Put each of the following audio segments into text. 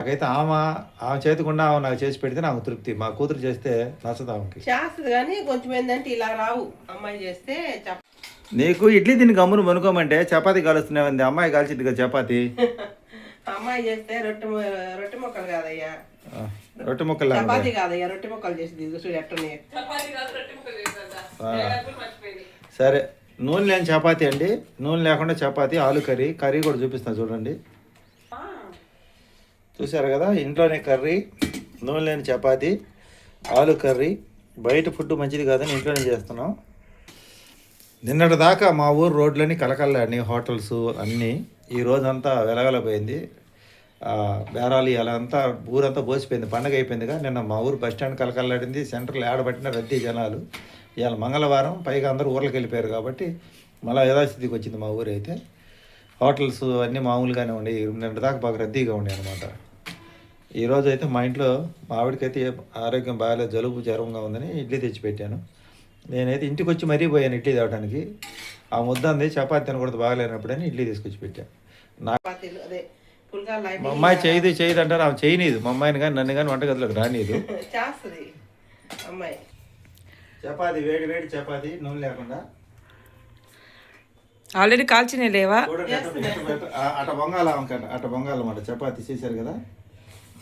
నాకైతే ఆమె ఆమె చేతికుండా ఆమె నాకు చేసి పెడితే నాకు తృప్తి. మా కూతురు చేస్తే నచ్చదు ఆమెకి. చేస్తుంది కానీ కొంచెం ఏంటంటే ఇలా రావు. అమ్మాయి చేస్తే నీకు ఇడ్లీ తిని గమ్మును మనుకోమంటే చపాతీ కాలుస్తున్నావు అమ్మాయి కాల్చింది కదా చపాతీ. అమ్మాయి చేస్తే రొట్టె రొట్టె మొక్కలు కాదయ్యా. ఆ, రొట్టె ముక్కలు చపాతీ కాదయ్యా రొట్టె మొక్కలు చేసింది. చూడు ఎట్టున్నాయి సరే నూనె లేని చపాతీ అండి. నూనె లేకుండా చపాతీ ఆలు కర్రీ. కర్రీ కూడా చూపిస్తాను చూడండి. చూసారు కదా ఇంట్లోనే కర్రీ నూనె లేని చపాతీ ఆలు కర్రీ. బయట ఫుడ్ మంచిది కాదని ఇంట్లోనే చేస్తున్నాం. నిన్నటి దాకా మా ఊరు రోడ్లన్నీ కలకల్లాడి హోటల్స్ అన్నీ. ఈ రోజంతా వెలగలపోయింది. బేరాలి బేరాలు అంతా ఊరంతా పోసిపోయింది పండగ అయిపోయిందిగా. నిన్న మా ఊరు బస్ స్టాండ్ కలకల్లాడింది సెంటర్లో ఆడబట్టిన రద్దీ జనాలు. ఇవాళ మంగళవారం పైగా అందరూ ఊర్లకు వెళ్ళిపోయారు కాబట్టి మళ్ళీ యథాస్థితికి వచ్చింది మా ఊరు అయితే. హోటల్స్ అన్నీ మామూలుగానే ఉండేవి నిన్నటి దాకా బాగా రద్దీగా ఉండే అనమాట ఈరోజు అయితే మా ఇంట్లో మా ఆవిడకైతే ఆరోగ్యం బాగాలేదు జలుబు జ్వరంగా ఉందని ఇడ్లీ తెచ్చి పెట్టాను నేనైతే ఇంటికి వచ్చి మరీ పోయాను ఇడ్లీ తేవడానికి ఆ ముద్ద అంది చపాతీ తినకూడదు బాగాలేనప్పుడని ఇడ్లీ తీసుకొచ్చి పెట్టాను నా మా అమ్మాయి చేయదు చేయదు అంటారు ఆమె చేయనీదు. మా అమ్మాయిని కానీ నన్ను కానీ వంటగదిలోకి రానీదు. చేస్తుంది అమ్మాయి. చపాతీ వేడి వేడి చపాతీ నూనె లేకుండా. ఆల్రెడీ కాల్చినవి లేవా? అట బొంగాల అట బొంగాల అన్నమాట చపాతీ చేశారు కదా.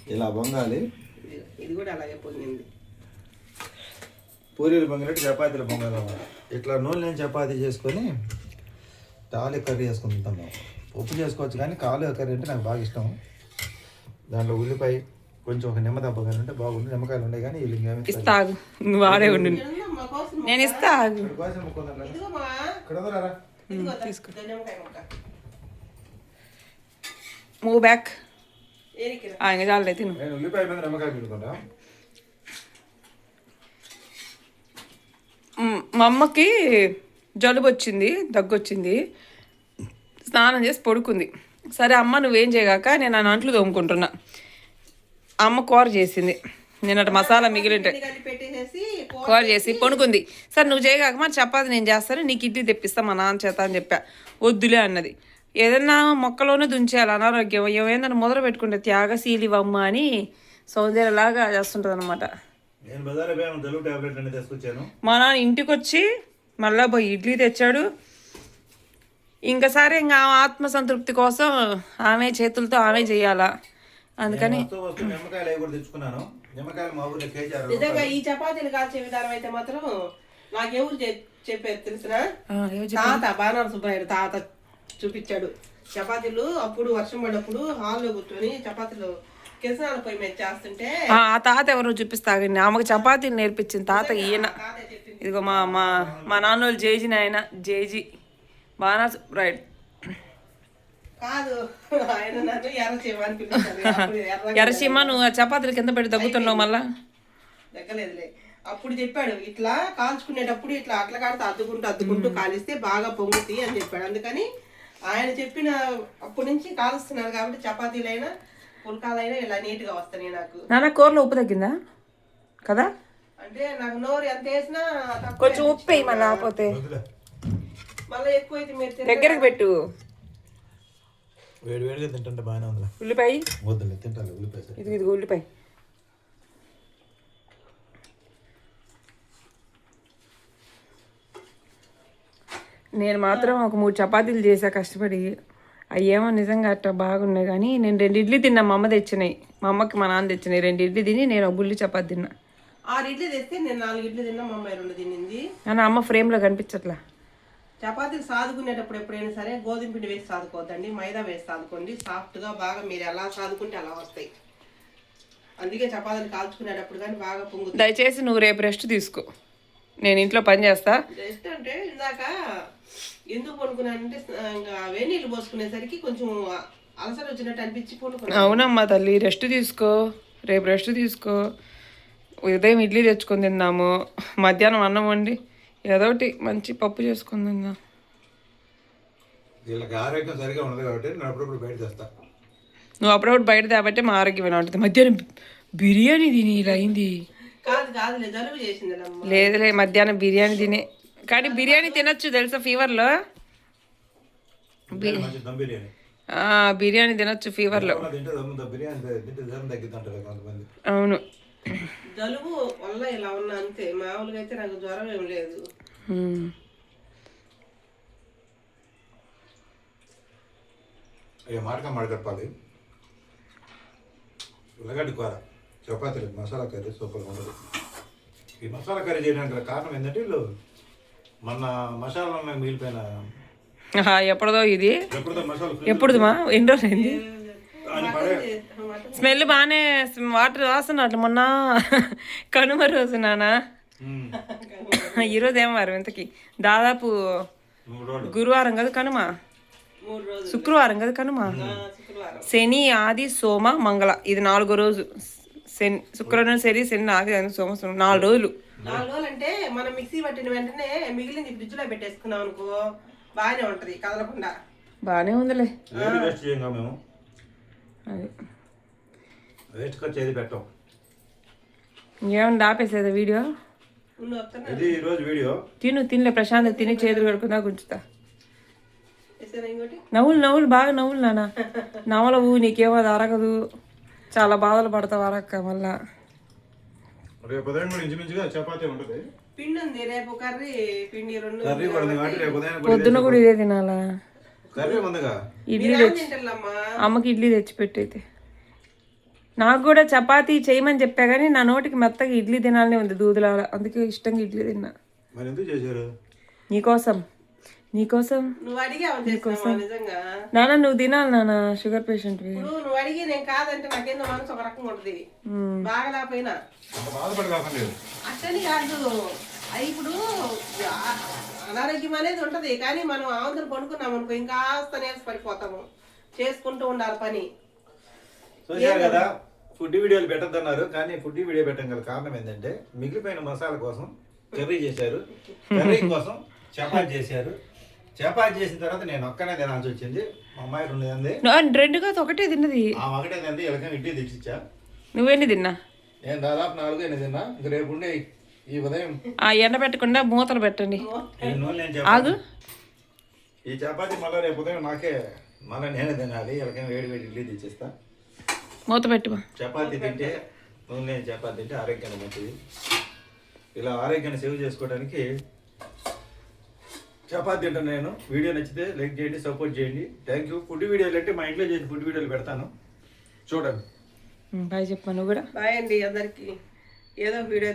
ఇలా బొంగాలి ఇది- కూడా అలాగే పొంగింది. పూరీలు పొంగినట్టు చపాతీలు పొంగాలన్నమాట ఇట్లా నూనె లేని చపాతీ చేసుకొని తాలి కర్రీ వేసుకుంటాం మేము ఉప్పు చేసుకోవచ్చు కానీ కాలు కర్రీ అంటే నాకు బాగా ఇష్టం. దాంట్లో ఉల్లిపాయ కొంచెం ఒక నిమ్మ దెబ్బ కానీ ఉంటే బాగుంది. నిమ్మకాయలు ఉండే కానీ వీళ్ళు ఇంకేమి ఇస్తా ఆగు. నువ్వు వాడే ఉండు. నేను ఇస్తా మూవ్ బ్యాక్. ఇంకా చాలే తిను. నేను మ్, అమ్మకి జలుబు వచ్చింది దగ్గు వచ్చింది స్నానం చేసి పడుకుంది. సరే అమ్మ నువ్వేం చేయగాక నేను నా అంట్లు తోముకుంటున్నా. అమ్మ కూర చేసింది. నిన్నటి మసాలా మిగిలింటే కూర చేసి పడుకుంది. సరే నువ్వు చేయగాక మరి చపాతి నేను చేస్తాను నీకు ఇడ్లీ తెప్పిస్తా మా నాన్న చేత అని చెప్పా. వద్దులే అన్నది. ఏదన్నా మొక్కలోనే దుంచేయాలి అనారోగ్యం. ఏమైందని మొదలు పెట్టుకుంటే త్యాగశీలివమ్మ అని సౌందర్యలాగా చేస్తుంటుంది అనమాట నేను బజార్ పోయాను జలుబు టాబ్లెట్ అనేది తీసుకొచ్చాను. మా నాన్న ఇంటికి వచ్చి మళ్ళా పోయి ఇడ్లీ తెచ్చాడు. ఇంకా సరే ఇంకా ఆమె ఆత్మసంతృప్తి కోసం ఆమె చేతులతో ఆమె చెయ్యాలా అందుకని నిజంగా ఈ చపాతీలు కాల్చే విధానం అయితే మాత్రం నాకెవరు చెప్పారు తెలిసినా. తాత బాణాల సుబ్బరాయుడు తాత చూపించాడు. చపాతీలు అప్పుడు వర్షం పడినప్పుడు హాల్లో కూర్చొని చపాతీలు కిరసనాల పొయ్యి మీద చేస్తుంటే ఆ తాత ఎవరో చూపిస్తాగండి ఆమెకు చపాతీలు నేర్పించిన తాత ఈయన. ఇదిగో మా మా మా నాన్న వాళ్ళు జేజీ నాయన జేజీ. బాగా రైట్. కాదు ఎర్రసీమ నువ్వు ఆ చపాతీలు కింద పెట్టి దగ్గుతున్నావు మళ్ళా? అప్పుడు చెప్పాడు ఇట్లా కాల్చుకునేటప్పుడు ఇట్లా అట్లా కాడితే అద్దుకుంటూ అద్దుకుంటూ కాలిస్తే బాగా పొంగుతాయి అని చెప్పాడు. అందుకని ఆయన చెప్పిన అప్పటి నుంచి కాలుస్తున్నారు కాబట్టి చపాతీలైనా పుల్కాలైనా ఇలా నీట్గా వస్తాయి నాకు. నాన్న కూరలో ఉప్పు తగ్గిందా? కదా? అంటే నాకు నోరు ఎంత వేసినా కొంచెం ఉప్పు వేయి మళ్ళీ ఆపోతే మళ్ళీ ఎక్కువైతే మీరు తిన- దగ్గరకు పెట్టు. వేడి వేడిగా తింటుంటే బాగానే ఉందిలే. ఉల్లిపాయ? వద్దులే తింటాను ఉల్లిపాయ. ఇది ఇది ఉల్లిపాయ. నేను మాత్రం ఒక మూడు చపాతీలు చేసా కష్టపడి. అయ్యేమో నిజంగా అట్ట బాగున్నాయి కానీ నేను రెండు ఇడ్లీ తిన్నా మా అమ్మ తెచ్చినాయి. మా అమ్మకి మా నాన్న తెచ్చినాయి రెండు ఇడ్లీ తిని నేను ఒక బుల్లి చపాతి తిన్నా. ఆరు ఇడ్లీ తెస్తే నేను నాలుగు ఇడ్లీ తిన్నా మా అమ్మాయి రెండు తినింది. కానీ అమ్మ ఫ్రేమ్లో కనిపించట్లా? చపాతీలు సాదుకునేటప్పుడు ఎప్పుడైనా సరే గోధుమ పిండి వేసి సాదుకోవద్దండి మైదా వేసి సాదుకోండి. సాఫ్ట్గా బాగా మీరు ఎలా సాదుకుంటే అలా వస్తాయి. అందుకే చపాతీలు కాల్చుకునేటప్పుడు కానీ బాగా పొంగుతుంది దయచేసి నువ్వు రేపు రెస్ట్ తీసుకో. నేను ఇంట్లో పని చేస్తా. జస్ట్ అంటే ఇందాక ఎందుకు పడుకున్నానంటే స్నా- ఇంకా వేడి నీళ్ళు పోసుకునేసరికి కొంచెం అలసట వచ్చినట్టు అనిపించి పడుకున్నాను అవునమ్మా తల్లి రెస్ట్ తీసుకో. రేపు రెస్ట్ తీసుకో. ఉదయం ఇడ్లీ తెచ్చుకొని తిందాము. మధ్యాహ్నం అన్నం వండి ఏదో ఒకటి మంచి పప్పు చేసుకొని తిందాం. వీళ్ళకి ఆరోగ్యం సరిగా ఉండదు కాబట్టి నేను అప్పుడప్పుడు బయట చేస్తా నువ్వు అప్పుడప్పుడు బయట తేబట్టే మా ఆరోగ్యం ఎలా ఉంటుంది. మధ్యాహ్నం బిర్యానీ తిని ఇలా అయింది. కాదు చేసింది అమ్మ. లేదులే మధ్యాహ్నం బిర్యానీ తినే. కానీ బిర్యానీ తినొచ్చు తెలుసా ఫీవర్లో? బిర్యానీ ఆ, బిర్యానీ తినొచ్చు ఫీవర్లో. అవును. జలుబు వల్ల ఇలా ఉన్నా అంతే. మామూలుగా అయితే నాకు జ్వరం ఏం లేదు. మాటగా మాడగప్పాలి ఉల్లగడ్డ కూర చపాతీలు మసాలా కర్రీ సూపర్గా ఉండదు ఈ మసాలా కర్రీ చేయడానికి కారణం ఏంటంటే వీళ్ళు మొన్న మసాలా మిగిలిపోయిన. ఎప్పుడుదో ఇది. ఎప్పుడుదో మసాలా ఎప్పుడుది మా ఎన్ని రోజులు అయింది? స్మెల్ బాగానే వాటర్ వాసనట్లు మొన్న. కనుమ రోజు నానా. ఈరోజు ఏం వారం ఇంతకి? దాదాపు మూడు రోజులు. గురువారం కదా కనుమ? మూడు రోజులు. శుక్రవారం కదా కనుమ? శని ఆది సోమ మంగళ. ఇది నాలుగో రోజు. శని శుక్రవారం శని శని ఆది ఆది, సోమ సోమ. నాలుగు రోజులు. నాలుగు రోజులు అంటే మనం మిక్సీ పట్టిన వెంటనే మిగిలింది ఫ్రిడ్జ్లో పెట్టేసుకున్నాం అనుకో బాగానే ఉంటది కదలకుండా. బాగానే ఉందిలే. వేస్ట్ చేయంగా మేము. అది. వేస్ట్ ఖర్చు ఏది పెట్టాం? ఇంకేమన్నా ఆపేసేదా వీడియో? ఇది ఈరోజు వీడియో. తిను తినలే ప్రశాంత్ తిని చేతులు కడుకుందా గుంచుతా నవ్వులు నవ్వులు బాగా నవ్వులు నాన్న. నవ్వలవు నీకేమో అది అరగదు. చాలా బాధలు పడతావు అరక్క మళ్ళా. రేపు ఉదయం కూడా ఇంచుమించుగా చపాతీ ఉంటుంది. పిండి ఉంది రేపు కర్రీ పిండి రెండు కర్రీ కూడా ఉంది కాబట్టి రేపు ఉదయం కూడా పొద్దున్న కూడా ఇదే తినాలా? కర్రీ ఉందిగా. ఇడ్లీ తింటారమ్మా? అమ్మకి ఇడ్లీ తెచ్చిపెట్టయితే నాకు కూడా చపాతీ చేయమని చెప్పా కానీ నా నోటికి మెత్తగా ఇడ్లీ తినాలనే ఉంది దూదులాల. అందుకే ఇష్టంగా ఇడ్లీ తిన్నా. మరి ఎందుకు చేశారు? నీకోసం. నీకోసం నువ్వు అడిగావు చేసినావా నిజంగా? నాన్న నువ్వు తినాలి నాన్న షుగర్ పేషెంట్వి ఇప్పుడు నువ్వు అడిగి నేను కాదంటే నాకేందో మనసు ఒక రకంగా ఉంటుంది. బాగా లేకపోయినా? అంత బాధపడి కాకుండా అట్టని కాదు. ఇప్పుడు అనారోగ్యం అనేది ఉంటది కానీ మనం ఆంధ్ర పడుకున్నాం అనుకో ఇంకా పడిపోతాము చేసుకుంటూ ఉండాలి పని. చూశారు కదా ఫుడ్ వీడియోలు పెట్టద్దన్నారు కానీ ఫుడ్ వీడియో పెట్టడం గల కారణం ఏంటంటే మిగిలిపోయిన మసాలా కోసం కర్రీ చేశారు. కర్రీ కోసం చపాతి చేశారు. చపాతి చేసిన తర్వాత నేను ఒక్కనే తినాల్సి వచ్చింది. మా అమ్మాయి రెండు తింది. రెండు కాదు ఒకటే తిన్నది. ఆ ఒకటే తింది. ఇలాగ ఇంటికి తెచ్చిచ్చా. నువ్వెన్ని తిన్నా? నేను దాదాపు నాలుగు ఎనిమిది తిన్నా. ఇంక రేపు ఉండే ఈ ఉదయం ఆ ఎండ పెట్టకుండా మూతలు పెట్టండి. ఆగు. చపాతి ఈ చపాతి మళ్ళీ రేపు ఉదయం నాకే మళ్ళీ నేనే తినాలి. ఇలాగ వేడి వేడి ఇడ్లీ తెచ్చిస్తా. మూత పెట్టుమా చపాతి తింటే నూనె చపాతి తింటే ఆరోగ్యానికి మంచిది. ఇలా ఆరోగ్యాన్ని సేవ్ చేసుకోవడానికి చపాతి తింటాను నేను. వీడియో నచ్చితే లైక్ చేయండి సపోర్ట్ చేయండి. థ్యాంక్ యూ ఫుడ్ వీడియోలు అంటే మా ఇంట్లో చేసి ఫుడ్ వీడియోలు పెడతాను. చూడండి. బాయ్ చెప్పమా నువ్వు కూడా. బాయ్ అండి అందరికి. ఏదో వీడియో